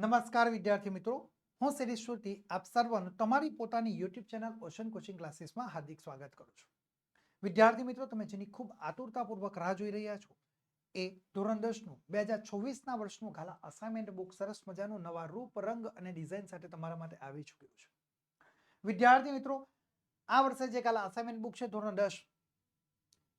નમસ્કાર વિદ્યાર્થી મિત્રો. હું શિરીષ શ્રુતિ આપ સર્વનું તમારી પોતાની યુટ્યુબ ચેનલ ઓશન કોચિંગ ક્લાસીસમાં હાર્દિક સ્વાગત કરું છું. વિદ્યાર્થી મિત્રો, તમે જેની ખૂબ આતુરતાપૂર્વક રાહ જોઈ રહ્યા છો, એ ધોરણ દસનું, બે હજાર છવ્વીસના વર્ષનું ગાલા અસાઇનમેન્ટ બુક સરસ મજાનું નવા રૂપ, રંગ અને ડિઝાઇન સાથે તમારા માટે આવી ચૂક્યું છે. વિદ્યાર્થી મિત્રો, આ વર્ષે જે ગાલા અસાઇનમેન્ટ બુક છે ધોરણ દસ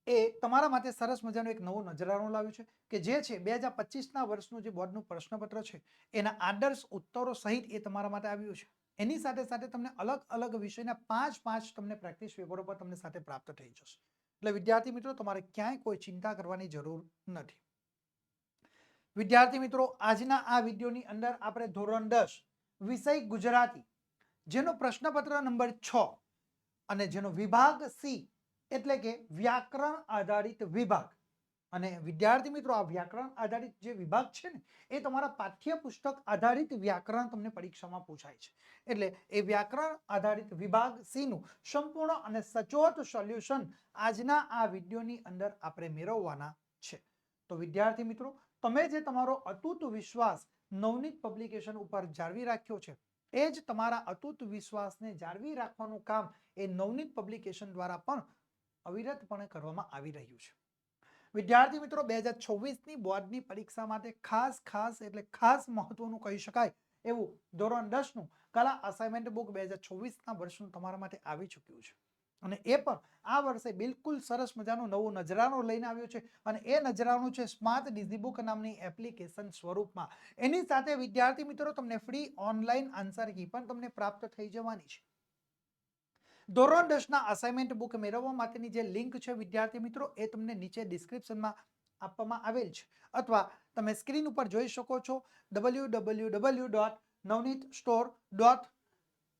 એ તમારા માટે સરસ મજાનો એક નવું નજરાનો લાવ્યું છે કે જે છે બે હજાર પચીસના વર્ષનું જે બોર્ડનું પ્રશ્નપત્ર છે, એના આદર્શ ઉત્તરો સહિત એ તમારા માટે આવ્યું છે. એની સાથે સાથે તમને અલગ અલગ વિષયના પાંચ પાંચ તમને પ્રેક્ટિસ પેપરો પર તમને સાથે પ્રાપ્ત થઈ જશે. એટલે વિદ્યાર્થી મિત્રો, તમારે ક્યાંય કોઈ ચિંતા કરવાની જરૂર નથી. વિદ્યાર્થી મિત્રો, આજના આ વિડીયોની અંદર આપણે ધોરણ દસ, વિષય ગુજરાતી, જેનો પ્રશ્નપત્ર નંબર છ અને જેનો વિભાગ સી એટલે કે વ્યાકરણ આધારિત વિભાગ. અને વિદ્યાર્થી મિત્રો, આ વ્યાકરણ આધારિત જે વિભાગ છે ને, એ તમારા પાઠ્યપુસ્તક આધારિત વ્યાકરણ તમને પરીક્ષામાં પૂછાય છે. એટલે એ વ્યાકરણ આધારિત વિભાગ સીનું સંપૂર્ણ અને સચોટ સોલ્યુશન આજના આ વિડીયોની અંદર આપણે મેળવવાના છે. તો વિદ્યાર્થી મિત્રો, તમે જે તમારો અતૂટ વિશ્વાસ નવનીત પબ્લિકેશન ઉપર જાળવી રાખ્યો છે, એ જ તમારા અતૂટ વિશ્વાસને જાળવી રાખવાનું કામ એ નવનીત પબ્લિકેશન દ્વારા પણ અવિરતપણે કરવામાં આવી રહ્યું છે. વિદ્યાર્થી મિત્રો, બે હજાર છવ્વીસની બોર્ડની પરીક્ષા માટે ખાસ ખાસ એટલે ખાસ મહત્વનું કહી શકાય એવું ધોરણ દસનું કલા અસાઇનમેન્ટ બુક બે હજાર ચોવીસના વર્ષનું તમારા માટે આવી ચૂક્યું છે. અને એ પણ આ વર્ષે બિલકુલ સરસ મજાનું નવું નજરાનો લઈને આવ્યું છે અને એ નજરાનું છે સ્માર્ટ ડિઝીબુક નામની એપ્લિકેશન સ્વરૂપમાં. એની સાથે વિદ્યાર્થી મિત્રો, તમને ફ્રી ઓનલાઈન આન્સર કી પણ તમને પ્રાપ્ત થઈ જવાની છે. ધોરણ દસના અસાઇનમેન્ટ બુક મેળવવા માટેની જે લિંક છે, વિદ્યાર્થી મિત્રો, એ તમને નીચે ડિસ્ક્રિપ્શનમાં આપવામાં આવેલ છે. અથવા તમે સ્ક્રીન ઉપર જોઈ શકો છો W W W dot Navneet store dot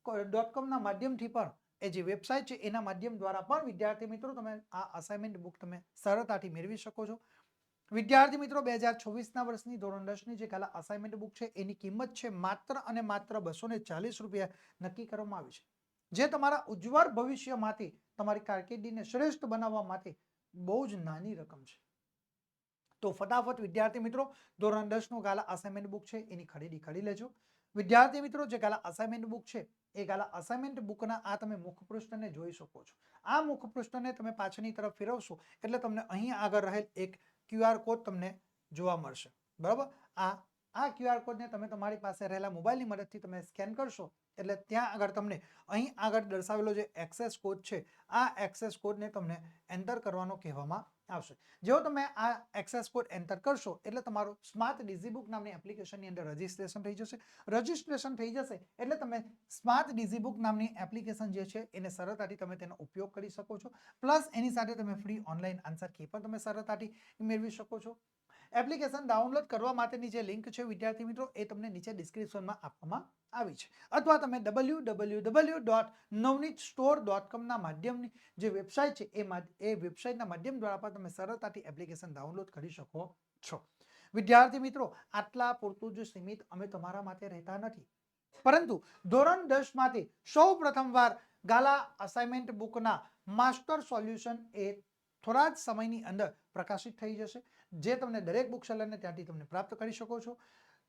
dot કોમના માધ્યમથી પણ એ જે વેબસાઇટ છે, એના માધ્યમ દ્વારા પણ વિદ્યાર્થી મિત્રો, તમે આ અસાઇનમેન્ટ બુક તમે સરળતાથી મેળવી શકો છો. વિદ્યાર્થી મિત્રો, બે હજાર છવ્વીસના વર્ષની ધોરણ દસની જે કાલા અસાઇનમેન્ટ બુક છે, એની કિંમત છે માત્ર અને માત્ર બસો ચાલીસ રૂપિયા નક્કી કરવામાં આવી છે. જે તમારા ઉજ્જવળ ભવિષ્યમાંથી, તમારી કારકિર્દીને શ્રેષ્ઠ બનાવવા માટે બહુ જ નાની રકમ છે. તો ફટાફટ વિદ્યાર્થી મિત્રો, ધોરણ દસનું ગાલા અસાઇનમેન્ટ બુક છે, એની ખરીદી કરી લેજો. વિદ્યાર્થી મિત્રો, જે ગાલા અસાઇનમેન્ટ બુક છે, એ ગાલા અસાઇનમેન્ટ બુકના આ તમે મુખપૃષ્ઠને જોઈ શકો છો. આ મુખપૃષ્ઠને તમે પાછળની તરફ ફેરવશો, એટલે તમને અહીં આગળ રહેલ એક ક્યુઆર કોડ તમને જોવા મળશે. બરાબર? આ આ ક્યુઆર કોડને તમે તમારી પાસે રહેલા મોબાઈલની મદદથી તમે સ્કેન કરશો એટલે ત્યાં આગળ તમને અહીં આગળ દર્શાવેલો જે એક્સેસ કોડ છે, આ એક્સેસ કોડને તમને એન્ટર કરવાનો કહેવામાં આવશે. જેવો તમે આ એક્સેસ કોડ એન્ટર કરશો, એટલે તમારું સ્માર્ટ ડિઝીબુક નામની એપ્લિકેશનની અંદર રજિસ્ટ્રેશન થઈ જશે. રજિસ્ટ્રેશન થઈ જશે એટલે તમે સ્માર્ટ ડિઝીબુક નામની એપ્લિકેશન જે છે, એને સરળતાથી તમે તેનો ઉપયોગ કરી શકો છો. પ્લસ એની સાથે તમે ફ્રી ઓનલાઈન આન્સર કી પણ તમે સરળતાથી મેળવી શકો છો. એપ્લિકેશન ડાઉનલોડ કરવા માટેની જે લિંક છે, વિદ્યાર્થી મિત્રો, એ તમને નીચે ડિસ્ક્રિપ્શનમાં આપવામાં આવી છે. અથવા તમે W W W dot Navneet store dot કોમના માધ્યમની જે વેબસાઇટ છે, એ એ વેબસાઇટના માધ્યમ દ્વારા પણ તમે સરળતાથી એપ્લિકેશન ડાઉનલોડ કરી શકો છો. વિદ્યાર્થી મિત્રો, આટલા પૂરતું જ સીમિત અમે તમારા માટે રહેતા નથી. પરંતુ ધોરણ દસમાંથી સૌ પ્રથમવાર ગાલા અસાઇનમેન્ટ બુકના માસ્ટર સોલ્યુશન એ થોડા જ સમયની અંદર પ્રકાશિત થઈ જશે. જે તમને દરેક બુક ત્યાંથી તમને પ્રાપ્ત કરી શકો છો.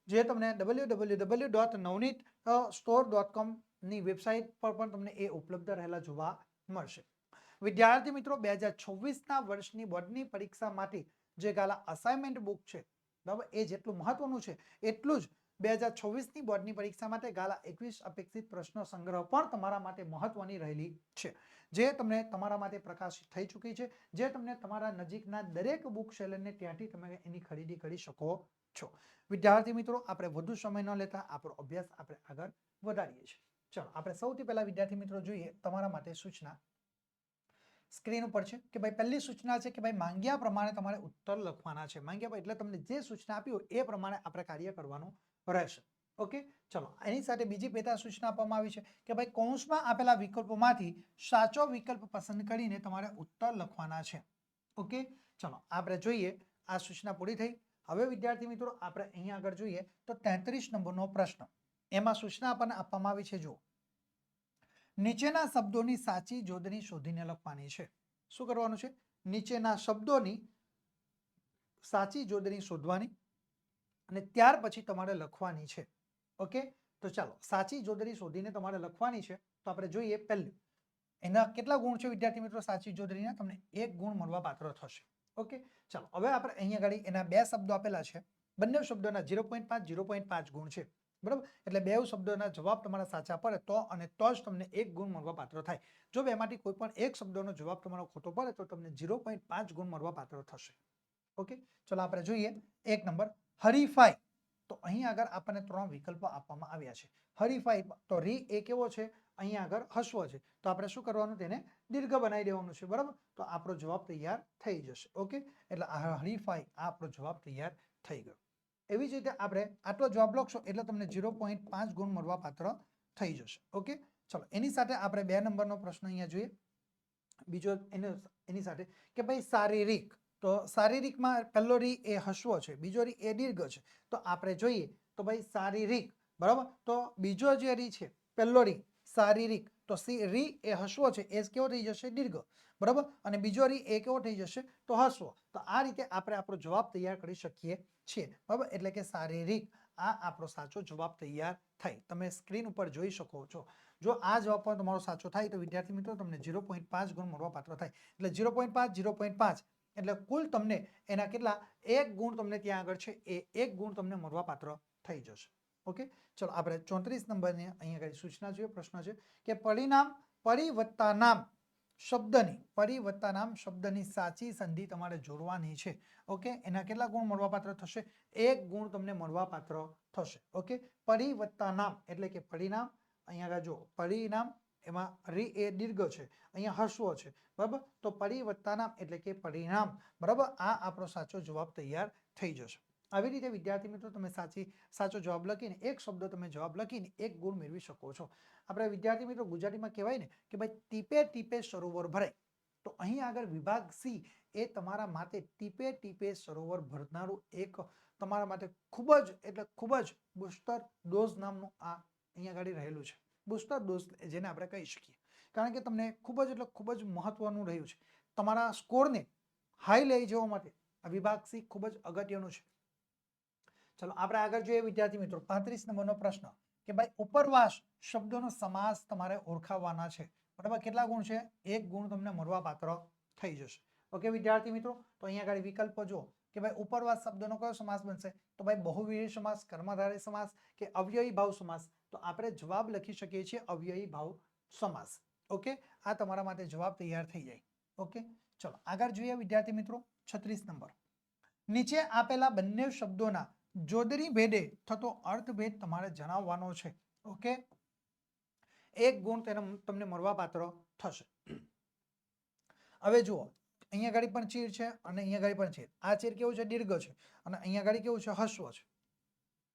જે તમને ડબલ્યુ નવનીત સ્ટોર ડોટ કોમની વેબસાઇટ પર પણ તમને એ ઉપલબ્ધ રહેલા જોવા મળશે. વિદ્યાર્થી મિત્રો, બે હજાર છવ્વીસના વર્ષની બોર્ડની પરીક્ષા માટે જે ગાલા અસાઇનમેન્ટ બુક છે, બરાબર, એ જેટલું મહત્વનું છે, એટલું જ બે હજાર છવ્વીસની બોર્ડની પરીક્ષા માટે ગાલા એકવીસ અપેક્ષિત પ્રશ્નો સંગ્રહ પણ તમારા માટે મહત્વની રહેલી છે. જે તમને તમારા માટે પ્રકાશિત થઈ ચૂકી છે, જે તમને તમારા નજીકના દરેક બુક સેલરને ત્યાંથી તમે એની ખરીદી કરી શકો છો. વિદ્યાર્થી મિત્રો, આપણે વધુ સમય ન લેતા આપણો અભ્યાસ આપણે આગળ વધારીએ છીએ. ચલો, આપણે સૌથી પહેલા વિદ્યાર્થી મિત્રો જોઈએ તમારા માટે સૂચના. સ્ક્રીન ઉપર છે કે ભાઈ પહેલી સૂચના છે કે ભાઈ માંગ્યા પ્રમાણે તમારે ઉત્તર લખવાના છે. માંગ્યા એટલે તમને જે સૂચના આપી હોય એ પ્રમાણે આપણે કાર્ય કરવાનું રહેશે. ઓકે? ચલો, એની સાથે બીજી પેટા સૂચના આપવામાં આવી છે કે ભાઈ કૌંસમાં આપેલા વિકલ્પોમાંથી સાચો વિકલ્પ પસંદ કરીને તમારે ઉત્તર લખવાના છે. ઓકે? ચલો, આપણે જોઈએ, આ સૂચના પૂરી થઈ. હવે વિદ્યાર્થી મિત્રો, આપણે અહીંયા આગળ જોઈએ તો તેત્રીસ નંબરનો પ્રશ્ન. એમાં સૂચના આપણને આપવામાં આવી છે, જુઓ. નીચેના શબ્દોની સાચી જોડણી શોધીને લખવાની છે. શું કરવાનું છે? નીચેના શબ્દોની સાચી જોડણી શોધવાની અને ત્યાર પછી તમારે લખવાની છે. ઓકે? તો ચાલો, સાચી જોડણી શોધીને તમારે લખવાની છે, તો આપણે જોઈએ પહેલું. એના કેટલા ગુણ છે વિદ્યાર્થી મિત્રો સાચી જોડણીના? તમને એક ગુણ મળવા પાત્ર થશે. ઓકે? ચાલો, હવે આપણે અહીંયા આગળ એના બે શબ્દો આપેલા છે. બંને શબ્દોના ઝીરો પોઈન્ટ પાંચ, ઝીરો પોઈન્ટ પાંચ ગુણ છે. બરાબર? એટલે બે શબ્દોના જવાબ તમારા સાચા પડે તો અને તો જ તમને એક ગુણ મળવા પાત્ર થાય. જો બેમાંથી કોઈ પણ એક શબ્દોનો જવાબ તમારો ખોટો પડે તો તમને ઝીરો પોઈન્ટ પાંચ ગુણ મળવા પાત્ર થશે. ઓકે? ચલો, આપણે જોઈએ. એક નંબર, હરીફાઈ. તો અહીં આગળ આપણને ત્રણ વિકલ્પો આપવામાં આવ્યા છે. હરીફાઈ તો રી એ કેવો છે? અહીં આગળ હસવો છે. તો આપણે શું કરવાનું? તેને દીર્ઘ બનાવી દેવાનું છે. બરાબર? તો આપણો જવાબ તૈયાર થઈ જશે. ઓકે? એટલે હરીફાઈ, આ આપણો જવાબ તૈયાર થઈ ગયો. એવી જ રીતે આપણે આટલો જવાબ લખશો એટલે તમને ઝીરો પોઈન્ટ પાંચ ગુણ મળવા પાત્ર થઈ જશે. ઓકે? ચલો, એની સાથે આપણે બે નંબરનો પ્રશ્ન અહીંયા જોઈએ. બીજો એનો, એની સાથે કે ભાઈ શારીરિક તો શારીરિકમાં પહેલો રી એ હસવો છે, બીજો રી એ દીર્ઘ છે. તો આપણે જોઈએ તો ભાઈ શારીરિક, બરાબર? તો બીજો જે રી છે પહેલો રી શારીરિક, તો સી રી એ હસવો છે, એ કેવો થઈ જશે? દીર્ઘ. બરાબર? અને બીજો રી એ કેવો થઈ જશે? તો હસવો. તો આ રીતે આપણે આપણો જવાબ તૈયાર કરી શકીએ છીએ. બરાબર? એટલે કે શારીરિક આ આપણો સાચો જવાબ તૈયાર થાય. તમે સ્ક્રીન ઉપર જોઈ શકો છો. જો આ જવાબ પણ તમારો સાચો થાય તો વિદ્યાર્થી મિત્રો તમને ઝીરો પોઈન્ટ પાંચ ગુણ મળવા પાત્ર થાય. એટલે ઝીરો પોઈન્ટ પાંચ, ઝીરો પોઈન્ટ પાંચ. એટલે કુલ તમને એના કેટલા? એક ગુણ તમને ત્યાં આગળ છે. એ એક ગુણ તમને મળવાપાત્ર થઈ જશે. ઓકે? ચલો, આપણે ચોત્રીસ નંબરની અહીંયા આગળ સૂચના જોઈએ, પ્રશ્ન છે કે પરિણામ પરિવત્તા નામ શબ્દની પરિવત્તા નામ શબ્દની સાચી સંધિ તમારે જોડવાની છે. ઓકે? એના કેટલા ગુણ મળવાપાત્ર થશે? એક ગુણ તમને મળવાપાત્ર થશે. ઓકે? પરિવત્તા નામ એટલે કે પરિણામ. અહીંયા આગળ જો પરિણામ એમાં રી એ દીર્ઘ છે. અહીંયા હર્ષવો છે. બરાબર? તો પરિવર્તનામ એટલે કે પરિણામ. બરાબર? આ આપણો સાચો જવાબ તૈયાર થઈ જશે. આવી રીતે વિદ્યાર્થી મિત્રો તમે સાચી, સાચો જવાબ લખીને, એક શબ્દ તમે જવાબ લખીને એક ગુણ મેળવી શકો છો. આપણે વિદ્યાર્થી મિત્રો ગુજરાતીમાં કહેવાય ને કે ભાઈ ટીપે ટીપે સરોવર ભરાય તો અહીં આગળ વિભાગ સી એ તમારા માટે ટીપે ટીપે સરોવર ભરનારું એક તમારા માટે ખૂબ જ, એટલે ખૂબ જ બુસ્ટર ડોઝ નામનું આ અહીંયા આગળ રહેલું છે. બુસ્ટર ડોઝ જેને આપણે કહી શકીએ. કારણ કે તમને ખૂબ જ એટલે ખૂબ જ મહત્વનું રહ્યું છે. તમારા સ્કોરને હાઈ લઈ જવા માટે આ વિભાગ સી ખૂબ જ અગત્યનું છે. ચલો, આપણે આગળ જોઈએ વિદ્યાર્થી મિત્રો. પાંત્રીસ નંબરનો પ્રશ્ન કે ભાઈ, ઉપરવાસ શબ્દોનો સમાસ તમારે ઓળખાવવાના છે. બરાબર? કેટલા ગુણ છે? એક ગુણ તમને મળવાપાત્ર થઈ જશે. ઓકે, વિદ્યાર્થી મિત્રો, તો અહીંયા આગળ વિકલ્પો જો કે ભાઈ, ઉપરવાસ શબ્દનો કયો સમાસ બનશે? તો ભાઈ બહુવિહ સમાસ, કર્મધારય સમાસ કે અવ્યયી ભાવ સમાસ? તો આપણે જવાબ લખી શકીએ છીએ અવ્યયી ભાવ સમાસ. ઓકે? આ તમારા માટે જવાબ તૈયાર થઈ જાય. ઓકે? ચલો, આગળ જોઈએ વિદ્યાર્થી મિત્રો, છત્રીસ નંબર. નીચે આપેલા બંને શબ્દોના જોદરી ભેદે થતો અર્થભેદ તમારે જણાવવાનો છે. ઓકે? એક ગુણ તેને તમને મળવાપાત્ર થશે. હવે જુઓ, અહીંયા ગાડી પણ ચીર છે અને અહીંયા ગાડી પણ ચીર. આ ચીર કેવું છે? દીર્ઘ છે. અને અહીંયા ગાડી કેવું છે? હસવો છે.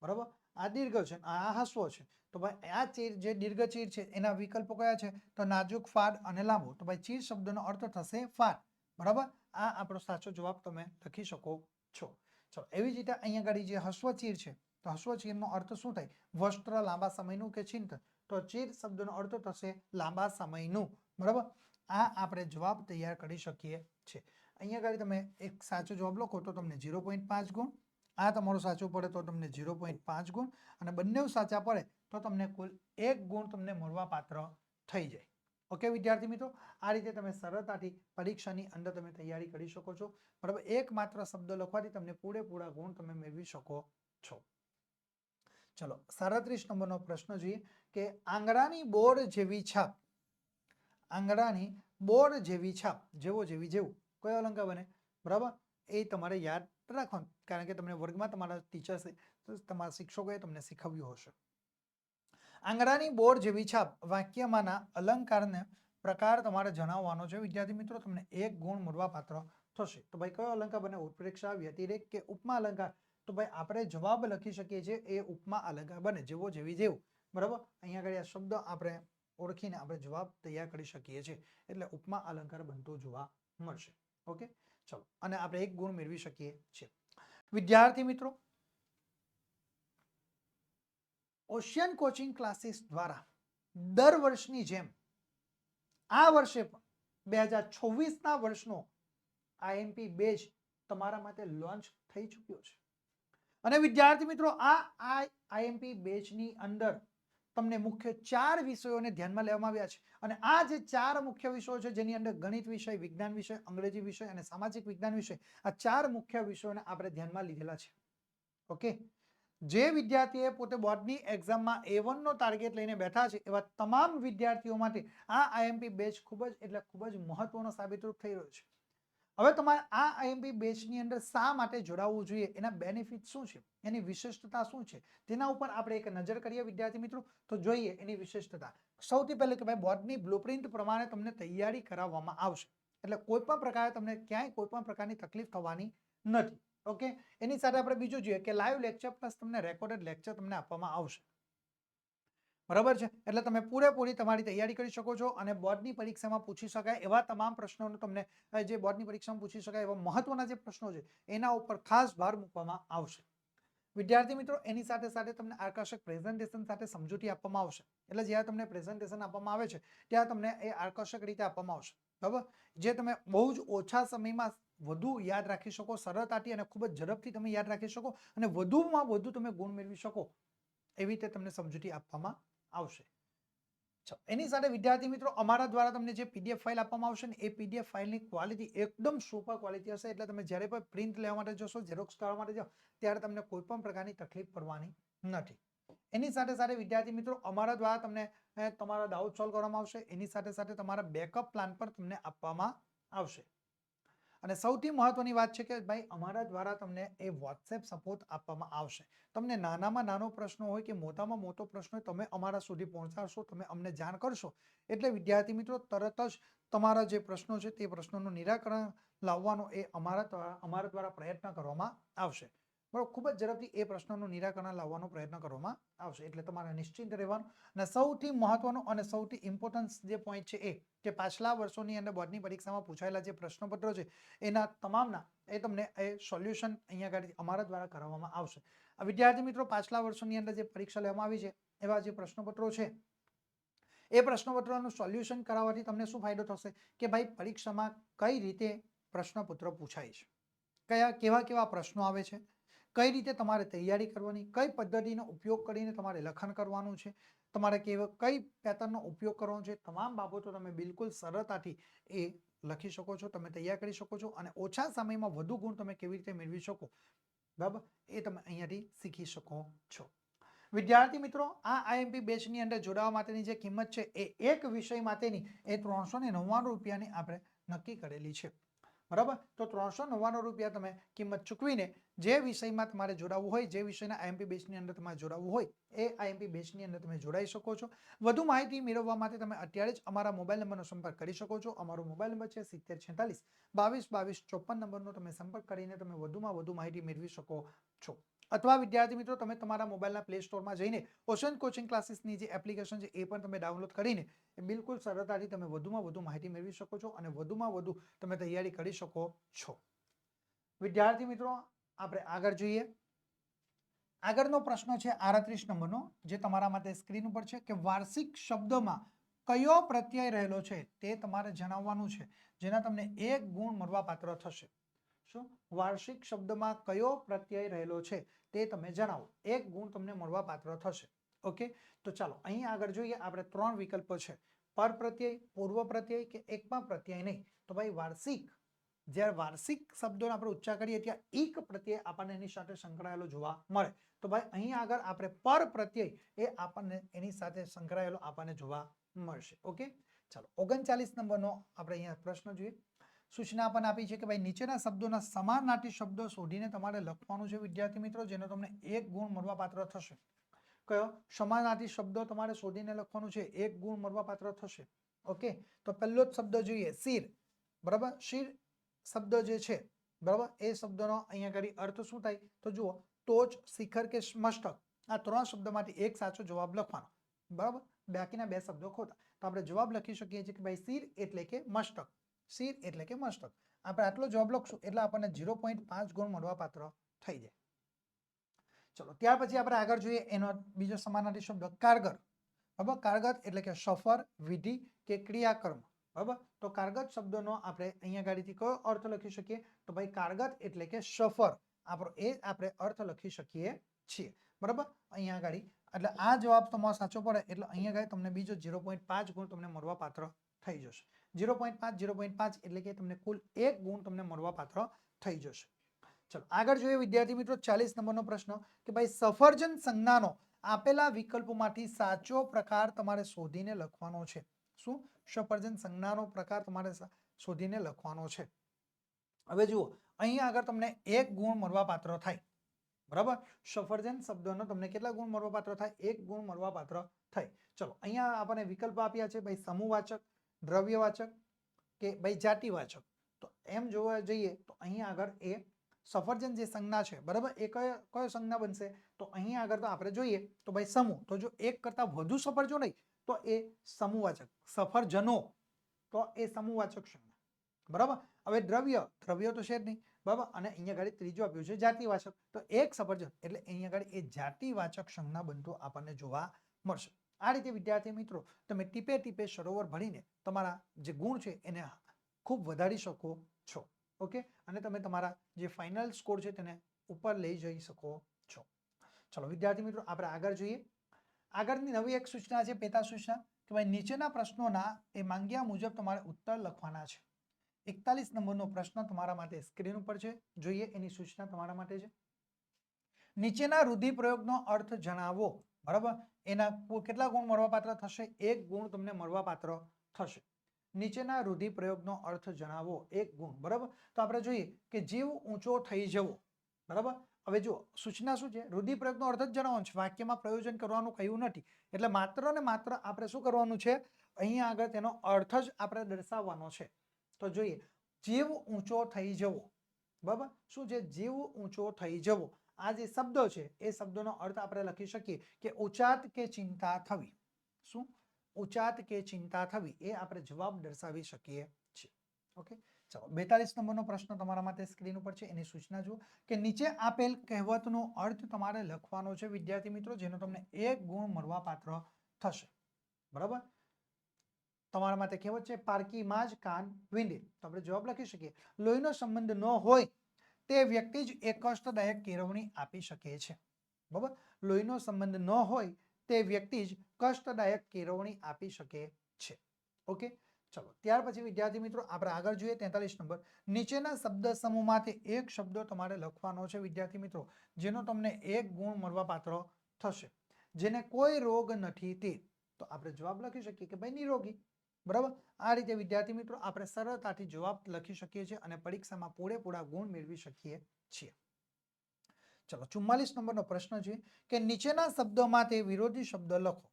બરાબર? આ દીર્ઘ છે આ હસવો છે. તો ભાઈ, આ ચીર જે દીર્ઘ ચીર છે, એના વિકલ્પો કયા છે? તો નાજુક, ફાડ અને લાંબો. તો ભાઈ, ચીર શબ્દનો અર્થ થશે ફાડ. બરાબર? આ આપણો સાચો જવાબ તમે લખી શકો છો. ચલો, એવી જ રીતે અહીંયા આગળ જે હસ્વ ચીર છે, તો હસ્વ ચીરનો અર્થ શું થાય? વસ્ત્ર, લાંબા સમયનું કે ચિંતન તો ચીર શબ્દનો અર્થ થશે લાંબા સમયનું. બરાબર? આ આપણે જવાબ તૈયાર કરી શકીએ છીએ. અહીંયા આગળ તમે એક સાચો જવાબ લખો તો તમને ઝીરો પોઈન્ટ પાંચ ગુણ. આ તમારો સાચું પડે તો તમને ઝીરો પોઈન્ટ પાંચ ગુણ. અને બંને સાચા પડે તો તમને કુલ એક ગુણ તમને મળવાપાત્ર થઈ જાય. ઓકે વિદ્યાર્થી મિત્રો? આ રીતે તમે સરળતાથી પરીક્ષાની અંદર તમે તૈયારી કરી શકો છો. બરાબર એક માત્ર શબ્દ લખવાથી તમને પૂરેપૂરા ગુણ તમે મેળવી શકો છો. ચલો, સાડત્રીસ નંબરનો પ્રશ્ન જોઈએ કે આંગળાની બોર જેવી છાપ, આંગળાની બોર જેવી છાપ, જેવો જેવી જેવું, કયો અલંકાર બને? બરાબર, એ તમારે યાદ રાખવાનું, કારણ કે તમને વર્ગમાં તમારા ટીચર્સે તમારા શિક્ષકોએ તમને શીખવ્યું હશે. આંગળાની બોર જેવી છાપ વાક્યમાંના અલંકારને પ્રકાર તમારે જણાવવાનો છે. વિદ્યાર્થી મિત્રો, તમને એક ગુણ મળવા પાત્ર થશે. તો ભાઈ, કયો અલંકાર બને? ઉત્પ્રેક્ષા વ્યતિરેક કે ઉપમા અલંકાર? તો ભાઈ, આપણે જવાબ લખી શકીએ છીએ એ ઉપમા અલંકાર બને, જેવો જેવી જેવું. બરાબર? અહીંયા આગળ આ શબ્દ આપણે ઓળખીને આપણે જવાબ તૈયાર કરી શકીએ છીએ. એટલે ઉપમા અલંકાર બનતો જોવા મળશે. ઓકે? ચલો. અને આપણે એક ગુણ મેળવી શકીએ છીએ. વિદ્યાર્થી મિત્રો ઓશિયન કોચિંગ ક્લાસીસ દ્વારા દર વર્ષની જેમ આ વર્ષે પણ બે હજાર છવ્વીસના વર્ષનો આઈએમપી બેચ તમારા માટે લોન્ચ થઈ ચૂક્યો છે. અને વિદ્યાર્થી મિત્રો, આ આઈએમપી બેચની અંદર તમને મુખ્ય ચાર વિષયોને ધ્યાનમાં લેવામાં આવ્યા છે. અને આ જે ચાર મુખ્ય વિષયો છે, જેની અંદર ગણિત વિષય, વિજ્ઞાન વિષય, અંગ્રેજી વિષય અને સામાજિક વિજ્ઞાન વિષય, આ ચાર મુખ્ય વિષયોને આપણે ધ્યાનમાં લીધેલા છે. ઓકે? જે વિદ્યાર્થીએ પોતે બોર્ડની એક્ઝામમાં એ વનનો ટાર્ગેટ લઈને બેઠા છે, એવા તમામ વિદ્યાર્થીઓ માટે આ આઈએમપી બેચ ખૂબ જ, એટલે ખૂબ જ મહત્વનો સાબિતરૂપ થઈ રહ્યો છે. હવે તમારે આ આઈએમપી બેચની અંદર શા માટે જોડાવવું જોઈએ? એના બેનિફિટ શું છે? એની વિશિષ્ટતા શું છે? તેના ઉપર આપણે એક નજર કરીએ વિદ્યાર્થી મિત્રો. તો જોઈએ એની વિશિષ્ટતા. સૌથી પહેલે કે ભાઈ બોર્ડની બ્લુપ્રિન્ટ પ્રમાણે તમને તૈયારી કરાવવામાં આવશે. એટલે કોઈ પણ પ્રકારે તમને ક્યાંય કોઈ પણ પ્રકારની તકલીફ થવાની નથી. ઓકે? એની સાથે આપણે બીજું જોઈએ કે લાઈવ લેક્ચર પ્લસ તમને રેકોર્ડેડ લેક્ચર તમને આપવામાં આવશે. બરાબર છે? એટલે તમે પૂરેપૂરી તમારી તૈયારી કરી શકો છો અને બોર્ડની પરીક્ષામાં પૂછી શકાય એવા તમામ પ્રશ્નોનું તમને જે બોર્ડની પરીક્ષામાં પૂછી શકાય એવા મહત્વના જે પ્રશ્નો છે, એના ઉપર ખાસ ભાર મૂકવામાં આવશે. વિદ્યાર્થી મિત્રો, એની સાથે સાથે તમને આકર્ષક પ્રેઝન્ટેશન સાથે સમજૂતી આપવામાં આવશે. એટલે જ્યારે તમને પ્રેઝન્ટેશન આપવામાં આવે છે, ત્યારે તમને એ આકર્ષક રીતે આપવામાં આવશે. બરાબર? જે તમે બહુ જ ઓછા સમયમાં વધુ યાદ રાખી શકો, સરળતાથી અને ખૂબ જ ઝડપથી તમે યાદ રાખી શકો અને વધુમાં વધુ તમે ગુણ મેળવી શકો એવી રીતે તમને સમજૂતી આપવામાં આવશે. એની સાથે વિદ્યાર્થી મિત્રો, અમારા દ્વારા તમને જે પીડીએફ ફાઇલ આપવામાં આવશે ને એ પીડીએફ ફાઇલની ક્વોલિટી એકદમ સુપર ક્વોલિટી હશે એટલે તમે જ્યારે પણ પ્રિન્ટ લેવા માટે જશો ઝેરોક્સ કરવા માટે જાઓ, ત્યારે તમને કોઈ પણ પ્રકારની તકલીફ પડવાની નથી. એની સાથે સાથે વિદ્યાર્થી મિત્રો, અમારા દ્વારા તમને તમારા ડાઉટ સોલ્વ કરવામાં આવશે. એની સાથે સાથે તમારા બેકઅપ પ્લાન પણ તમને આપવામાં આવશે. અને સૌથી મહત્વની વાત છે કે ભાઈ, અમારા દ્વારા તમને એ વોટ્સએપ સપોર્ટ આપવામાં આવશે. તમને નાનામાં નાનો પ્રશ્ન હોય કે મોટામાં મોટો પ્રશ્ન હોય, તમે અમારા સુધી પહોંચાડશો, તમે અમને જાણ કરશો. એટલે વિદ્યાર્થી મિત્રો, તરત જ તમારા જે પ્રશ્નો છે તે પ્રશ્નોનું નિરાકરણ લાવવાનો એ અમારા અમારા દ્વારા પ્રયત્ન કરવામાં આવશે. બરાબર ખૂબ જ ઝડપથી એ પ્રશ્નોનું નિરાકરણ લાવવાનો પ્રયત્ન કરવામાં આવશે. એટલે તમારે નિશ્ચિંત રહેવાનું. અને સૌથી મહત્વનો અને સૌથી ઇમ્પોર્ટન્સ જે પોઈન્ટ છે એ કે પાછલા વર્ષોની અંદર બોર્ડની પરીક્ષામાં પૂછાયેલા જે પ્રશ્નપત્રો છે, એના તમામના એ તમને એ સોલ્યુશન અહીંયા આગળ અમારા દ્વારા કરાવવામાં આવશે. વિદ્યાર્થી મિત્રો, પાછલા વર્ષોની અંદર જે પરીક્ષા લેવામાં આવી છે, એવા જે પ્રશ્નપત્રો છે, એ પ્રશ્નપત્રોનું સોલ્યુશન કરાવવાથી તમને શું ફાયદો થશે? કે ભાઈ, પરીક્ષામાં કઈ રીતે પ્રશ્નપત્ર પૂછાય છે? કયા, કેવા કેવા પ્રશ્નો આવે છે? કઈ રીતે તમારે તૈયારી કરવાની, કઈ પદ્ધતિનો ઉપયોગ કરીને તમારે લખન કરવાનું છે, તમારે કેવા, કઈ પેટર્નનો ઉપયોગ કરવાનો છે, તમામ બાબતો તમે બિલકુલ સરળતાથી એ લખી શકો છો, તમે તૈયાર કરી શકો છો અને ઓછા સમયમાં વધુ ગુણ તમે કેવી રીતે મેળવી શકો, બરાબર? એ તમે અહીંયાથી શીખી શકો છો. વિદ્યાર્થી મિત્રો, આ આઈએમપી બેચની અંદર જોડાવા માટેની જે કિંમત છે એ એક વિષય માટેની એ ત્રણસો ને નવ્વાણું રૂપિયાની આપણે નક્કી કરેલી છે. બરાબર? તો ત્રણસો નવ્વાણું રૂપિયા તમે કિંમત ચૂકવીને જે વિષયમાં તમારે જોડાવવું હોય, જે વિષયના આઈએમપી બેચની અંદર તમારે જોડાવવું હોય, એ આઈએમપી બેચની અંદર તમે જોડાઈ શકો છો. વધુ માહિતી મેળવવા માટે તમે અત્યારે જ અમારા મોબાઈલ નંબરનો સંપર્ક કરી શકો છો. અમારો મોબાઈલ નંબર છે સિત્તેર છેતાલીસ, બાવીસ બાવીસ, ચોપન નંબરનો તમે સંપર્ક કરીને તમે વધુમાં વધુ માહિતી મેળવી શકો છો. અથવા વિદ્યાર્થી મિત્રો, તમે તમારા મોબાઈલના પ્લે સ્ટોરમાં જઈને ઓશન કોચિંગ ક્લાસીસની જે એપ્લિકેશન છે, એ પણ તમે ડાઉનલોડ કરીને એ બિલકુલ સરળતાથી તમે વધુમાં વધુ માહિતી મેળવી શકો છો અને વધુમાં વધુ તમે તૈયારી કરી શકો છો. વિદ્યાર્થી મિત્રો, આપણે આગળ જોઈએ. આગળનો પ્રશ્ન છે આડત્રીસ નંબરનો, જે તમારા માટે સ્ક્રીન ઉપર છે કે વાર્ષિક શબ્દમાં કયો પ્રત્યય રહેલો છે તે તમારે જણાવવાનું છે, જેના તમને એક ગુણ મળવાપાત્ર થશે. શું? વાર્ષિક શબ્દમાં કયો પ્રત્યય રહેલો છે તે તમે જણાવો. એક ગુણ તમને મળવાપાત્ર થશે. ઓકે? તો ચાલો અહીં આગળ જોઈએ, આપણે ત્રણ વિકલ્પો છે. પર પ્રત્યય, પૂર્વ પ્રત્યય કે એકમાં પ્રત્યય નહીં? તો ભાઈ, વાર્ષિક, જ્યારે વાર્ષિક શબ્દોને આપણે ઉચ્ચાર કરીએ ત્યાં એક પ્રત્યય આપણને એની સાથે સંકળાયેલો જોવા મળે. તો ભાઈ અહીં આગળ આપણે પર પ્રત્યય એ આપણને એની સાથે સંકળાયેલો આપણને જોવા મળશે. ઓકે? ચાલો, ઓગણચાલીસ નંબરનો આપણે અહીંયા પ્રશ્ન જોઈએ. સૂચના પણ આપી છે કે ભાઈ, નીચેના શબ્દોના સમાનાર્થી શબ્દો શોધીને તમારે લખવાનું છે, વિદ્યાર્થી મિત્રો, જેનો તમને એક ગુણ મળવાપાત્ર થશે. કયો? સમાનાર્થી શબ્દો તમારે શોધીને લખવાનું છે. એક ગુણ મળવા પાત્ર થશે. ઓકે તો પહેલો જ શબ્દ જોઈએ. શીર. બરાબર? શીર શબ્દ જે છે, બરાબર? એ શબ્દનો અહીંયા કરી અર્થ શું થાય? તો જુઓ, ટોચ, શિખર કે મસ્તક. આ ત્રણ શબ્દમાંથી એક સાચો જવાબ લખવાનો. બરાબર? બાકીના બે શબ્દો ખોટા. તો આપણે જવાબ લખી શકીએ છીએ કે ભાઈ શીર એટલે કે મસ્તક. શીર એટલે કે મસ્તક. આપણે આટલો જવાબ લખશું એટલે આપણને ઝીરો પોઈન્ટ પાંચ ગુણ મળવા પાત્ર થઈ જાય. ચલો, ત્યાર પછી આપણે આગળ જોઈએ એનો બીજો સમાનાર્થી શબ્દ કારગર. બરાબર? કારગત એટલે કે સફર, વિધિ કે ક્રિયાકર્મ. બરાબર? તો કારગત શબ્દનો આપણે અહીંયા ગાડીથી કયો અર્થ લખી શકીએ? તો ભાઈ કારગત એટલે કે સફર. આપણો એ આપણે અર્થ લખી શકીએ છીએ. બરાબર? અહીંયા ગાડી. એટલે આ જવાબ તમારો સાચો પડે. એટલે અહીંયા ગાડી તમને બીજો ઝીરો પોઈન્ટ પાંચ ગુણ તમને મળવા પાત્ર થઈ જશે. ઝીરો પોઈન્ટ પાંચ ઝીરો પોઈન્ટ પાંચ એટલે કે તમને કુલ એક ગુણ તમને મળવા પાત્ર થઈ જશે. ચલો, આગળ જોઈએ વિદ્યાર્થી મિત્રો ચાલીસ નંબરનો પ્રશ્ન કે ભાઈ સફરજન સંજ્ઞાનો આપેલા વિકલ્પોમાંથી સાચો પ્રકાર તમારે શોધીને લખવાનો છે. શું? સફરજન સંજ્ઞાનો પ્રકાર તમારે શોધીને લખવાનો છે. હવે જુઓ, અહીં આગળ તમને એક ગુણ મળવાપાત્ર થાય. બરાબર? સફરજન શબ્દનો તમને કેટલા ગુણ મળવાપાત્ર થાય? એક ગુણ મળવાપાત્ર થાય. ચલો, અહીંયા આપણને વિકલ્પ આપ્યા છે ભાઈ સમૂહવાચક દ્રવ્યવાચક કે ભાઈ જાતિવાચક. તો એમ જોવા જઈએ તો અહીંયા આગળ એ સફરજન જે સંજ્ઞા છે, બરાબર? એ કયો કયો સંજ્ઞા બનશે? તો અહીંયા આગળ તો આપણે જોઈએ, તો ભાઈ સમૂહ, તો જો એક કરતાં વધુ સફરજો નહીં, તો એ સમૂહવાચક સફરજનો, તો એ સમૂહવાચક સંજ્ઞા, બરાબર? હવે દ્રવ્ય દ્રવ્ય તો છે જ નહીં, બરાબર? અને અહીંયા આગળ ત્રીજું આપ્યું છે જાતિવાચક, તો એક સફરજન, એટલે અહીંયા આગળ એ જાતિવાચક સંજ્ઞા બનતું આપણને જોવા મળશે. આ રીતે, વિદ્યાર્થી મિત્રો, તમે ટીપે ટીપે સરોવર ભરીને તમારા જે ગુણ છે એને ખૂબ વધારી શકો છો. ઓકે? અને તમે તમારા જે ફાઇનલ સ્કોર છે તેને ઉપર લઈ જઈ શકો છો. ચલો, વિદ્યાર્થી મિત્રો, આપણે આગળ જોઈએ. આગળની નવી એક સૂચના છે, પેટા સૂચના, કે ભાઈ નીચેના પ્રશ્નોના એ માંગ્યા મુજબ તમારે ઉત્તર લખવાના છે. એકતાલીસ નંબરનો પ્રશ્ન તમારા માટે સ્ક્રીન ઉપર છે. જોઈએ એની સૂચના તમારા માટે છે. નીચેના રુધિપ્રયોગનો અર્થ જણાવો. બરાબર? એના કેટલા ગુણ મળવાપાત્ર થશે? એક ગુણ તમને મળવાપાત્ર થશે. નીચેના રૂઢિપ્રયોગનો અર્થ જણાવો એક ગુણ, બરાબર? તો આપણે જોઈએ કે જીવ ઊંચો થઈ જવો, બરાબર? હવે જો સૂચના શું છે? રૂઢિપ્રયોગનો અર્થ જ જણાવવાનો છે વાક્યમાં પ્રયોજન કરવાનું કહ્યું નથી. એટલે માત્ર ને માત્ર આપણે શું કરવાનું છે? અહીંયા આગળ તેનો અર્થ જ આપણે દર્શાવવાનો છે. તો જોઈએ, જીવ ઊંચો થઈ જવો, બરાબર? શું છે? જીવ ઊંચો થઈ જવો. આ જે શબ્દો છે, એ શબ્દોનો અર્થ આપણે લખી શકીએ કે ઉચાત કે ચિંતા થવી. શું? ઉચાત કે ચિંતા થવી એ આપણે જવાબ દર્શાવી શકીએ છીએ. ઓકે ચાલો, બેતાલીસ નંબરનો પ્રશ્ન તમારા માટે સ્ક્રીન ઉપર છે. એની સૂચના જુઓ કે નીચે આપેલ કહેવતનો અર્થ તમારે લખવાનો છે, વિદ્યાર્થી મિત્રો, જેનો તમને એક ગુણ મળવા પાત્ર થશે. બરાબર? તમારા માટે કહેવત છે, પારકીમાં જ કાન વિંદે તો આપણે જવાબ લખી શકીએ. લોહીનો સંબંધ ન હોય તે વ્યક્તિ જ એક કષ્ટદાયક કેળવણી આપી શકે છે. બરાબર? લોહીનો સંબંધ ન હોય તે વ્યક્તિ જ કષ્ટદાયક કેળવણી આપી શકે છે. ઓકે ચલો, ત્યાર પછી વિદ્યાર્થી મિત્રો, આપણે આગળ જોઈએ તેતાલીસ નંબર. નીચેના શબ્દ સમૂહમાંથી એક શબ્દ તમારે લખવાનો છે, વિદ્યાર્થી મિત્રો, જેનો તમને એક ગુણ મળવાપાત્ર થશે. જેને કોઈ રોગ નથી તે. તો આપણે જવાબ લખી શકીએ કે ભાઈ નિરોગી. બરાબર? આ રીતે વિદ્યાર્થી મિત્રો, આપણે સરળતાથી જવાબ લખી શકીએ છીએ અને પરીક્ષામાં પૂરેપૂરા ગુણ મેળવી શકીએ છીએ. ચલો, ચુમ્માલીસ નંબરનો પ્રશ્ન છે કે નીચેના શબ્દોમાં તે વિરોધી શબ્દ લખો,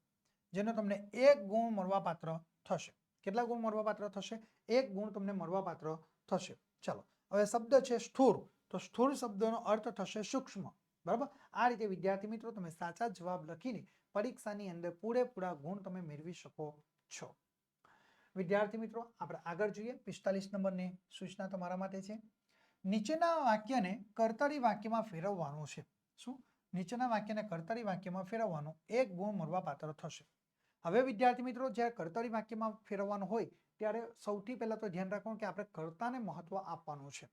જેનો તમને એક ગુણ મળવાપાત્ર થશે. કેટલા ગુણ મળવાપાત્ર થશે? એક ગુણ તમને મળવાપાત્ર થશે. ચાલો, હવે શબ્દ છે સ્થૂળ. તો સ્થૂળ શબ્દનો અર્થ થશે સૂક્ષ્મ. બરાબર? આ રીતે વિદ્યાર્થી મિત્રો, તમે સાચા જવાબ લખીને પરીક્ષાની અંદર પૂરેપૂરા ગુણ તમે મેળવી શકો છો. વિદ્યાર્થી મિત્રો, આપણે આગળ જોઈએ. પિસ્તાલીસ નંબરની સૂચના તમારા માટે છે. નીચેના વાક્યને કર્તરી વાક્યમાં ફેરવવાનું છે. શું? નીચેના વાક્યને કર્તરી વાક્યમાં ફેરવવાનું, એક ગુણ મળવા પાત્ર થશે. હવે વિદ્યાર્થી મિત્રો, જ્યારે કર્તરી વાક્યમાં ફેરવવાનું હોય, ત્યારે સૌથી પહેલા તો ધ્યાન રાખવાનું કે આપણે કર્તાને મહત્વ આપવાનું છે.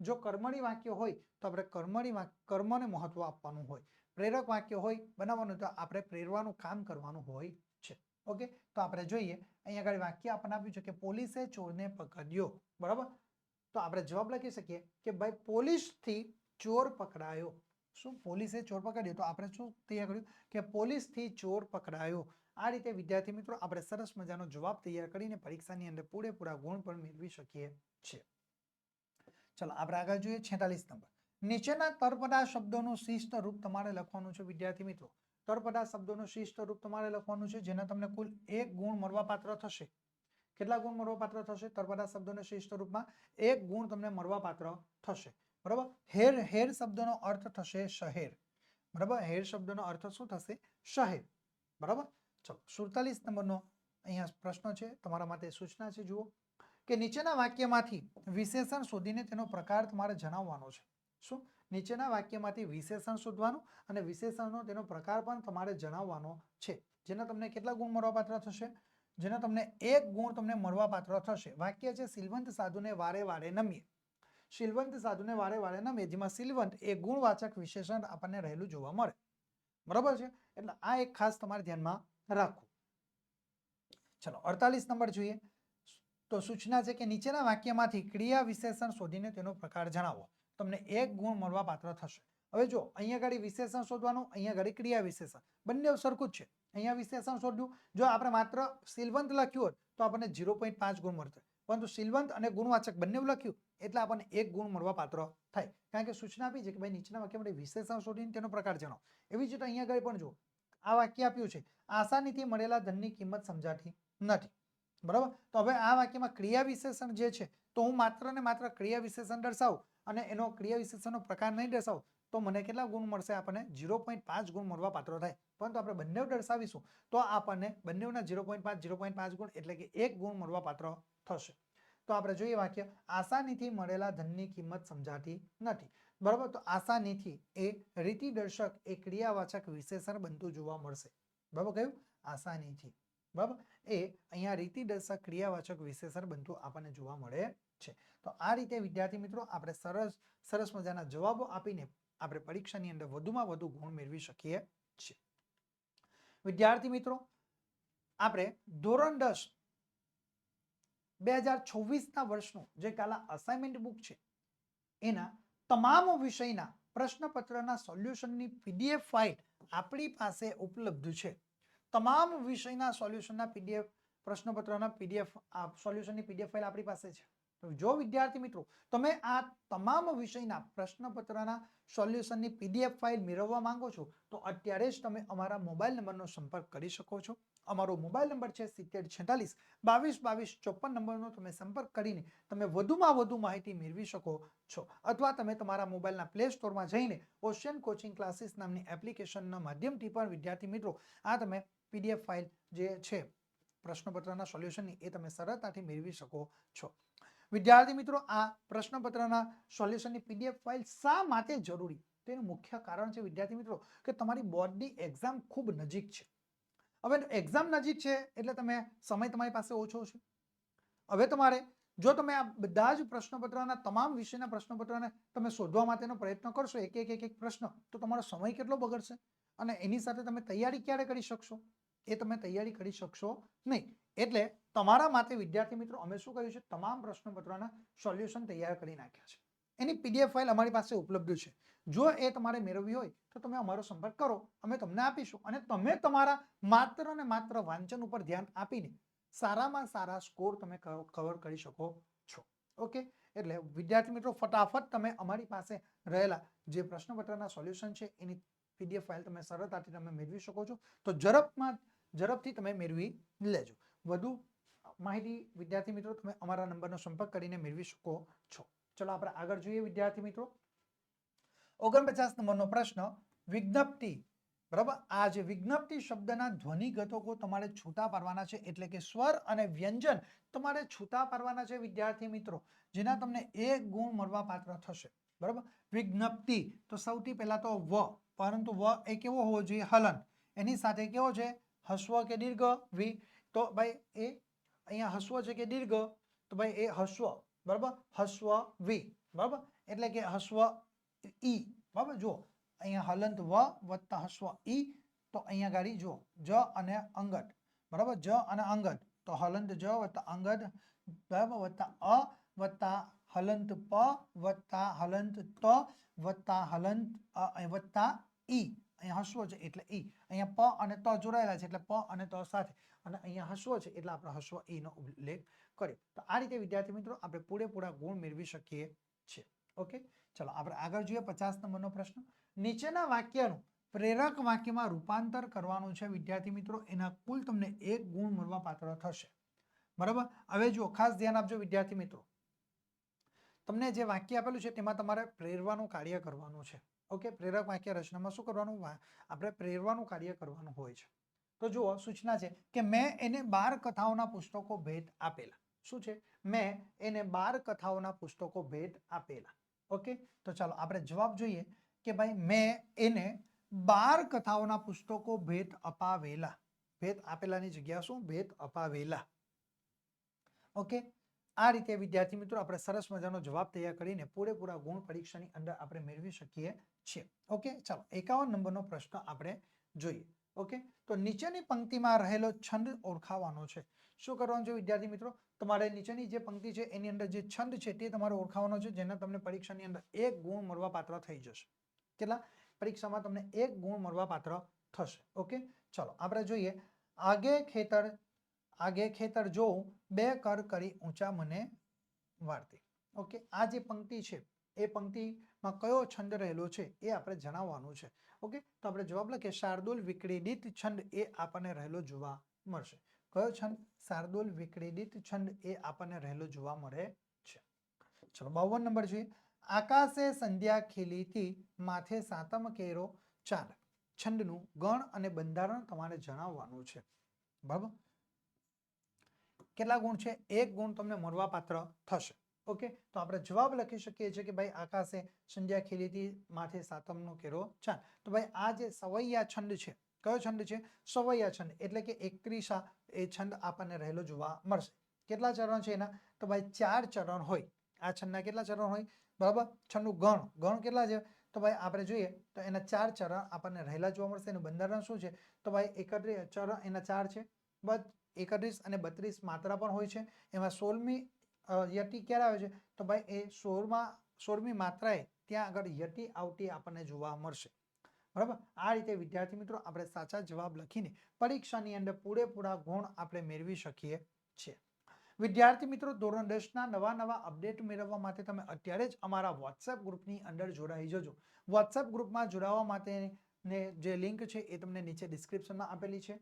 જો કર્મણી વાક્ય હોય, તો આપણે કર્મણી કર્મને મહત્વ આપવાનું હોય. પ્રેરક વાક્ય હોય, બનાવવાનું તો આપણે પ્રેરવાનું કામ કરવાનું હોય છે. ઓકે? તો આપણે જોઈએ અહીંયા આગળ વાક્ય આપણને આપ્યું છે કે, પોલીસે ચોરને પકડ્યો. બરાબર? તો આપણે જવાબ લખી શકીએ કે ભાઈ પોલીસથી ચોર પકડાયો. શું પોલીસે ચોર પકડ્યો? તો આપણે શું તૈયાર કર્યું? કે પોલીસથી ચોર પકડાયો. આ રીતે વિદ્યાર્થી મિત્રો આપણે સરસ મજાનો જવાબ તૈયાર કરીને પરીક્ષાની અંદર પૂરેપૂરા ગુણ પણ મેળવી શકીએ છીએ. ચલો, આપણે આગળ જોઈએ છેતાલીસ નંબર. નીચેના તળપદા શબ્દોનું શિષ્ટ રૂપ તમારે લખવાનું છે વિદ્યાર્થી મિત્રો. તળપદા શબ્દોનું શિષ્ટ રૂપ તમારે લખવાનું છે જેના તમને કુલ એક ગુણ મળવાપાત્ર થશે. કેટલા ગુણ મળવાપાત્ર થશે? તળપદા શબ્દોને શ્રેષ્ઠ રૂપમાં એક ગુણ તમને મળવાપાત્ર થશે. બરાબર? હેર હેર શબ્દનો અર્થ થશે શહેર. બરાબર? હેર શબ્દનો અર્થ શું થશે? શહેર. બરાબર? ચલો, સુડતાલીસ નંબરનો અહીંયા પ્રશ્ન છે. તમારા માટે સૂચના છે, જુઓ. કે નીચેના વાક્યમાંથી વિશેષણ શોધીને તેનો પ્રકાર તમારે જણાવવાનો છે. શું? નીચેના વાક્યમાંથી વિશેષણ શોધવાનું અને વિશેષણનો તેનો પ્રકાર પણ તમારે જણાવવાનો છે. જેના તમને કેટલા ગુણ મળવાપાત્ર થશે? જેના તમને એક ગુણ તમને મળવાપાત્ર થશે. વાક્ય છે, સિલવંત સાધુને વારે વારે નમીએ. શીલવંત સાધુને વારે વારે નમીએ, જેમાં સિલવંત એ ગુણવાચક વિશેષણ આપણને રહેલું જોવા મળે. બરાબર છે? એટલે આ એક ખાસ તમારે ધ્યાનમાં રાખવું. ચલો, અડતાલીસ નંબર જોઈએ. તો સૂચના છે કે નીચેના વાક્યમાંથી ક્રિયા વિશેષણ શોધીને તેનો પ્રકાર જણાવો. તમને એક ગુણ મળવાપાત્ર થશે. હવે જો અહીંયા આગળ વિશેષણ શોધવાનું, અહીંયા આગળ ક્રિયા વિશેષણ. બંને સરખું જ છે. અહીંયા વિશેષણ શોધ્યું. જો આપણે માત્ર સિલવંત લખ્યું હોત, તો આપણને ઝીરો પોઈન્ટ પાંચ ગુણ મળશે. પરંતુ સિલવંત અને ગુણવાચક બંને લખ્યું, એટલે આપણને એક ગુણ મળવા પાત્ર થાય. કારણ કે સૂચના આપી છે કે ભાઈ નીચેના વાક્ય માટે વિશેષણ શોધીને તેનો પ્રકાર જણાવો. એવી જ રીતે અહીંયા આગળ પણ જો આ વાક્ય આપ્યું છે, આસાનીથી મળેલા ધનની કિંમત સમજાતી નથી. બરાબર? તો હવે આ વાક્યમાં ક્રિયા વિશેષણ જે છે, તો હું માત્ર ને માત્ર ક્રિયા વિશેષણ દર્શાવું અને એનો ક્રિયા વિશેષણનો પ્રકાર નહીં દર્શાવું. તો મને કેટલા ગુણ મળશે? આપણને ઝીરો પોઈન્ટ પાંચ ગુણ મળવા પાત્ર થાય. પરંતુ આપણે બંને દર્શાવીશું, તો આપણને બંનેના ઝીરો પોઈન્ટ પાંચ, ઝીરો પોઈન્ટ પાંચ ગુણ એટલે કે એક ગુણ મળવા પાત્ર થશે. તો આપણે જોઈએ વાક્ય, આસાનીથી મળેલા ધનની કિંમત સમજાતી નથી. બરાબર? તો આસાનીથી એ રીતિ દર્શક, એ ક્રિયાવાચક વિશેષણ બનતું જોવા મળશે. બરાબર કયું આસાનીથી. બરાબર? એ અહીંયા રીતિ દર્શક, ક્રિયાવાચક વિશેષણ બનતું આપણને જોવા મળે છે. તો આ રીતે વિદ્યાર્થી મિત્રો, આપણે સરસ સરસ મજાના જવાબો આપીને આપણે પરીક્ષાની અંદર વધુમાં વધુ ગુણ મેળવી શકીએ છીએ. વિદ્યાર્થી મિત્રો, આપણે ધોરણ દસ બે હજાર છવ્વીસના વર્ષનું જે કાલા અસાઇનમેન્ટ બુક છે, એના તમામ વિષયના પ્રશ્નપત્રના સોલ્યુશનની પીડીએફ ફાઇલ આપણી પાસે ઉપલબ્ધ છે. તમામ વિષયના સોલ્યુશનના પીડીએફ પ્રશ્નપત્રના પીડીએફ સોલ્યુશનની પીડીએફ ફાઇલ આપણી પાસે છે. જો વિદ્યાર્થી મિત્રો, તમે આ તમામ વિષયના પ્રશ્નપત્રના સોલ્યુશનની પીડીએફ ફાઇલ મેળવવા માંગો છો, તો અત્યારે જ તમે અમારા મોબાઈલ નંબરનો સંપર્ક કરી શકો છો. અમારો મોબાઈલ નંબર છે સિત્તેર છેતાલીસ, બાવીસ બાવીસ, ચોપન નંબરનો તમે સંપર્ક કરીને તમે વધુમાં વધુ માહિતી મેળવી શકો છો. અથવા તમે તમારા મોબાઈલના પ્લે સ્ટોરમાં જઈને ઓશિયન કોચિંગ ક્લાસીસ નામની એપ્લિકેશનના માધ્યમથી પણ વિદ્યાર્થી મિત્રો, આ તમે પીડીએફ ફાઇલ જે છે, પ્રશ્નપત્રના સોલ્યુશનની, એ તમે સરળતાથી મેળવી શકો છો. વિદ્યાર્થી મિત્રો, આ પ્રશ્નપત્રના સોલ્યુશનની પીડીએફ ફાઇલ શા માટે જરૂરી? તેનું મુખ્ય કારણ છે વિદ્યાર્થી મિત્રો, કે તમારી બોર્ડની એક્ઝામ ખૂબ નજીક છે. હવે એક્ઝામ નજીક છે એટલે તમે સમય તમારી પાસે ઓછો છે. હવે તમારે, જો તમે આ બધા જ પ્રશ્નપત્રના, તમામ વિષયના પ્રશ્નપત્રને તમે શોધવા માટેનો પ્રયત્ન કરશો, એક એક એક એક પ્રશ્ન, તો તમારો સમય કેટલો બગડશે? અને એની સાથે તમે તૈયારી ક્યારે કરી શકશો? એ તમે તૈયારી કરી શકશો નહીં. એટલે તમારા માટે વિદ્યાર્થી મિત્રો, અમે શું કર્યું છે? તમામ પ્રશ્નપત્રોના સોલ્યુશન તૈયાર કરી નાખ્યા છે. એની પીડીએફ ફાઇલ અમારી પાસે ઉપલબ્ધ છે. જો એ તમારે મેળવવી હોય, તો તમે અમારો સંપર્ક કરો. અમે તમને આપીશું. અને તમે તમારા માત્ર ને માત્ર વાંચન ઉપર ધ્યાન આપીને સારામાં સારા સ્કોર તમે કવર કરી શકો છો. ઓકે? એટલે વિદ્યાર્થી મિત્રો, ફટાફટ તમે અમારી પાસે રહેલા જે પ્રશ્નપત્રના સોલ્યુશન છે, એની પીડીએફ ફાઇલ તમે સરળતાથી તમે મેળવી શકો છો. તો ઝડપમાં, ઝડપથી તમે મેળવી લેજો. વધુ માહિતી વિદ્યાર્થી મિત્રો તમે અમારા નંબરનો સંપર્ક કરીને મેળવી શકો છો. ચલો આપણે આગળ જોઈએ વિદ્યાર્થી મિત્રો. ઓગણપચાસ નંબરનો પ્રશ્ન, વિજ્ઞપ્તિ. બરાબર? આ જે વિજ્ઞપ્તિ શબ્દના ધ્વનિ ઘટકો તમારે છૂટા પાડવાના છે, એટલે કે સ્વર અને વ્યંજન તમારે છૂટા પાડવાના છે વિદ્યાર્થી મિત્રો, જેના તમને એક ગુણ મળવા પાત્ર થશે. બરાબર? વિજ્ઞપ્તિ. તો સૌથી પહેલા તો વ, પરંતુ વ એ કેવો હોવો જોઈએ? હલન. એની સાથે કેવો છે? હસ્વ કે દીર્ઘ? વી. તો ભાઈ એ અહીંયા હસ્વ છે કે દીર્ઘ? તો ભાઈ એ હસ્વ, બરાબર? હસ્વ વી, બરાબર? એટલે કે હસ્વ ઈ, બરાબર? જો અહીંયા હલંત વ વત્તા હસ્વ ઈ, તો અહીંયા ગાડી જો જ અને અંગત બરાબર? જ અને અંગત તો હલંત જ વત્તા અંગત બરાબર? વત્તા અ, વત્તા હલંત પ, વત્તા હલંત ત, વત્તા હલંત વત્તા ઈ, અહીંયા હસવો છે એટલે ઈ. અહીંયા પ અને ત જોડાયેલા છે એટલે પ અને ત સાથે. અને અહીંયા હસવો છે એટલે આપણે હસવો એનો ઉલ્લેખ કર્યો. તો આ રીતે વિદ્યાર્થી મિત્રો આપણે પૂરેપૂરા ગુણ મેળવી શકીએ છીએ. ઓકે? ચલો, આપણે આગળ જોઈએ પચાસ નંબરનો પ્રશ્ન. નીચેના વાક્યનું પ્રેરક વાક્યમાં રૂપાંતર કરવાનું છે વિદ્યાર્થી મિત્રો. એના કુલ તમને એક ગુણ મળવા પાત્ર થશે. બરાબર? હવે જુઓ, ખાસ ધ્યાન આપજો વિદ્યાર્થી મિત્રો. તમને જે વાક્ય આપેલું છે તેમાં તમારે પ્રેરવાનું કાર્ય કરવાનું છે. ઓકે? પ્રેરક વાક્ય રચનામાં શું કરવાનું? આપણે પ્રેરવાનું કાર્ય કરવાનું હોય છે. તો જુઓ, સૂચના છે કે મેં એને બાર કથાઓના પુસ્તકો ભેટ આપેલા. શું છે? મેં એને બાર કથાઓના પુસ્તકો ભેટ આપેલા. ઓકે? તો ચાલો, આપણે જવાબ જોઈએ કે ભાઈ, મેં એને બાર કથાઓના પુસ્તકો ભેટ અપાવેલા. ભેટ આપેલાની જગ્યા શું? ભેટ અપાવેલા. ઓકે? આ રીતે, વિદ્યાર્થી મિત્રો, આપણે સરસ મજાનો જવાબ તૈયાર કરીને પૂરેપૂરા ગુણ પરીક્ષાની અંદર આપણે મેળવી શકીએ છીએ. ઓકે? ચાલો, એકાવન નંબરનો પ્રશ્ન આપણે જોઈએ. ઓકે? તો નીચેની પંક્તિમાં રહેલો છંદ ઓળખાવાનો છે. શું કરવાનું છે વિદ્યાર્થી મિત્રો? તમારે નીચેની જે પંક્તિ છે, એની અંદર જે છંદ છે, તે તમારે ઓળખાવાનો છે, જેના તમને પરીક્ષાની અંદર એક ગુણ મળવા પાત્ર થઈ જશે. કેટલા? પરીક્ષામાં તમને એક ગુણ મળવા પાત્ર થશે. ઓકે? ચલો, આપણે જોઈએ. આગે ખેતર આગે ખેતર જોઉં, બે કર કરી ઊંચા મને વાળતી. ઓકે? આ જે પંક્તિ છે એ પંક્તિમાં કયો છંદ રહેલો છે એ આપણે જણાવવાનું છે. ઓકે? તો આપણે જવાબ લખીએ, શાર્દુલ વિક્રીડિત છંદ એ આપણને રહેલો જોવા મળશે. કયો છંદ? શાર્દુલ વિક્રીડિત છંદ એ આપણને રહેલો જોવા મળે છે. ચલો, બાવન નંબર જોઈએ. આકાશે સંધ્યા ખીલીથી માથે સાતમ કેરો ચાર. છંદનું ગણ અને બંધારણ તમારે જણાવવાનું છે. બરાબર? કેટલા ગુણ છે? એક ગુણ તમને મળવા પાત્ર થશે. ઓકે? તો આપણે જવાબ લખી શકીએ છીએ કે ભાઈ આકાશે સંધ્યા ખીલીથી માથે સાતમનો કેરો ચાંદ તો ભાઈ આ જે સવૈયા છંદ છે, કયો છંદ છે? સવૈયા છંદ. એટલે કે એકત્રીસા એ છંદ આપણને રહેલો જોવા મળશે. કેટલા ચરણ છે એના? તો ભાઈ ચાર ચરણ હોય. આ છંદના કેટલા ચરણ હોય? બરાબર? છંદનું ગણ. ગણ કેટલા છે? તો ભાઈ આપણે જોઈએ તો એના ચાર ચરણ આપણને રહેલા જોવા મળશે. એનું બંધારણ શું છે? તો ભાઈ એકત્રીસ ચરણ એના ચાર છે. બસ એકત્રીસ અને બત્રીસ માત્રા પણ હોય છે. એમાં સોળમી યતિ ક્યારે આવે છે? તો ભાઈ, એ સોળમાં, સોળમી માત્રાએ ત્યાં આગળ યટી આવતી આપણને જોવા મળશે. બરાબર? આ રીતે, વિદ્યાર્થી મિત્રો, આપણે સાચા જવાબ લખીને પરીક્ષાની અંદર પૂરેપૂરા ગુણ આપણે મેળવી શકીએ છીએ. વિદ્યાર્થી મિત્રો, ધોરણ દસના નવા નવા અપડેટ મેળવવા માટે તમે અત્યારે જ અમારા વોટ્સએપ ગ્રુપની અંદર જોડાઈ જજો. વોટ્સએપ ગ્રુપમાં જોડાવા માટેને જે લિંક છે એ તમને નીચે ડિસ્ક્રિપ્શનમાં આપેલી છે.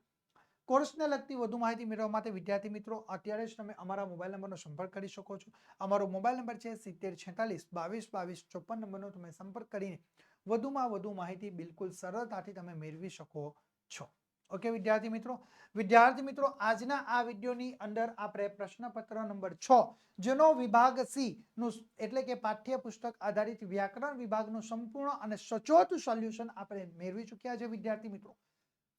કોર્સને લગતી વધુ માહિતી મેળવવા માટે વિદ્યાર્થી મિત્રો, અત્યારે જ તમે અમારા મોબાઈલ નંબરનો સંપર્ક કરી શકો છો. અમારો મોબાઈલ નંબર છે સિત્તેર છેતાલીસ બાવીસ બાવીસ ચોપન નંબરનો તમે સંપર્ક કરીને વધુમાં વધુ માહિતી બિલકુલ સરળતાથી તમે મેળવી શકો છો. ઓકે, વિદ્યાર્થી મિત્રો? વિદ્યાર્થી મિત્રો, આજના આ વિડીયોની અંદર આપણે પ્રશ્નપત્ર નંબર છ, જેનો વિભાગ સી નું એટલે કે પાઠ્યપુસ્તક આધારિત વ્યાકરણ વિભાગનું સંપૂર્ણ અને સચોટ સોલ્યુશન આપણે મેળવી ચૂક્યા છે વિદ્યાર્થી મિત્રો.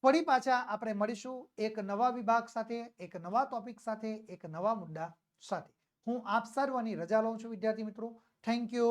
ફરી પાછા આપણે મળીશું એક નવા વિભાગ સાથે, એક નવા ટોપિક સાથે, એક નવા મુદ્દા સાથે. હું આપ સર્વની રજા લઉં છું, વિદ્યાર્થી મિત્રો. Thank you